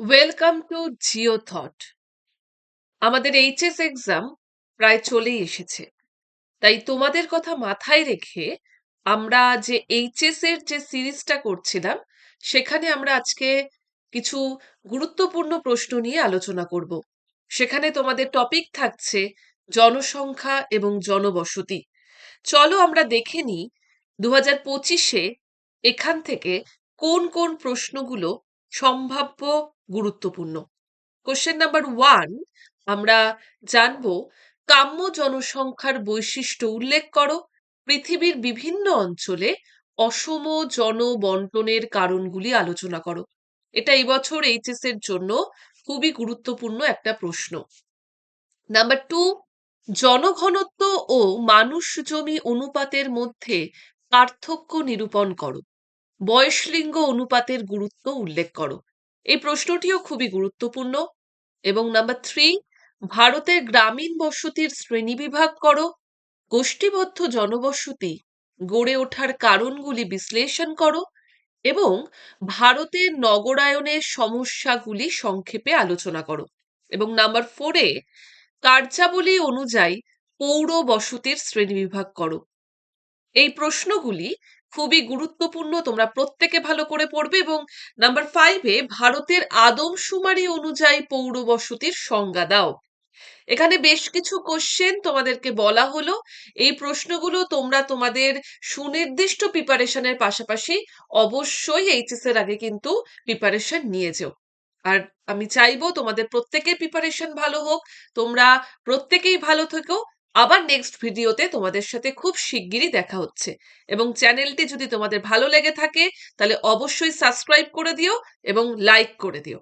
Welcome to Jio thought আমাদের HS exam প্রায় চলেই এসেছে। তাই তোমাদের কথা মাথায় রেখে আমরা যে এইচএস এর যে সিরিজটা করছিলাম, সেখানে আমরা আজকে কিছু গুরুত্বপূর্ণ প্রশ্ন নিয়ে আলোচনা করব। সেখানে তোমাদের টপিক থাকছে জনসংখ্যা এবং জনবসতি। চলো আমরা দেখে নিই দু হাজার পঁচিশে এখান থেকে কোন কোন প্রশ্নগুলো সম্ভাব্য গুরুত্বপূর্ণ। কোশ্চেন নাম্বার ওয়ান আমরা জানব, কাম্য জনসংখ্যার বৈশিষ্ট্য উল্লেখ করো। পৃথিবীর বিভিন্ন অঞ্চলে অসম জনবন্টনের কারণগুলি আলোচনা করো। এটা এবছর এইচএস এর জন্য খুবই গুরুত্বপূর্ণ একটা প্রশ্ন। নাম্বার টু জনঘনত্ব ও মানুষ জমি অনুপাতের মধ্যে পার্থক্য নিরূপণ করো। বয়সলিঙ্গ অনুপাতের গুরুত্ব উল্লেখ করো। এই প্রশ্নটিও খুবই গুরুত্বপূর্ণ। এবং নাম্বার থ্রি ভারতের গ্রামীণ বসতির শ্রেণীবিভাগ করো। গোষ্ঠীবদ্ধ জনবসতি গড়ে ওঠার কারণগুলি বিশ্লেষণ করো। এবং ভারতের নগরায়নের সমস্যাগুলি সংক্ষেপে আলোচনা করো। এবং নাম্বার ফোরে কার্যাবলী অনুযায়ী পৌর বসতির শ্রেণীবিভাগ করো। এই প্রশ্নগুলি খুবই গুরুত্বপূর্ণ, তোমরা প্রত্যেকে ভালো করে পড়বে এবং নাম্বার ফাইভে ভারতের আদমশুমারি অনুযায়ী পৌর বসতির সংজ্ঞা দাও। এখানে বেশ কিছু কোশ্চেন তোমাদেরকে বলা হলো। এই প্রশ্নগুলো তোমরা তোমাদের সুনির্দিষ্ট প্রিপারেশনের পাশাপাশি অবশ্যই এইচএস এর আগে কিন্তু প্রিপারেশন নিয়ে যেও। আর আমি চাইব তোমাদের প্রত্যেকের প্রিপারেশন ভালো হোক, তোমরা প্রত্যেকেই ভালো থেকো। আবার নেক্সট ভিডিওতে তোমাদের সাথে খুব শিগগিরই দেখা হচ্ছে। এবং চ্যানেলটি যদি তোমাদের ভালো লেগে থাকে, তাহলে অবশ্যই সাবস্ক্রাইব করে দিও এবং লাইক করে দিও।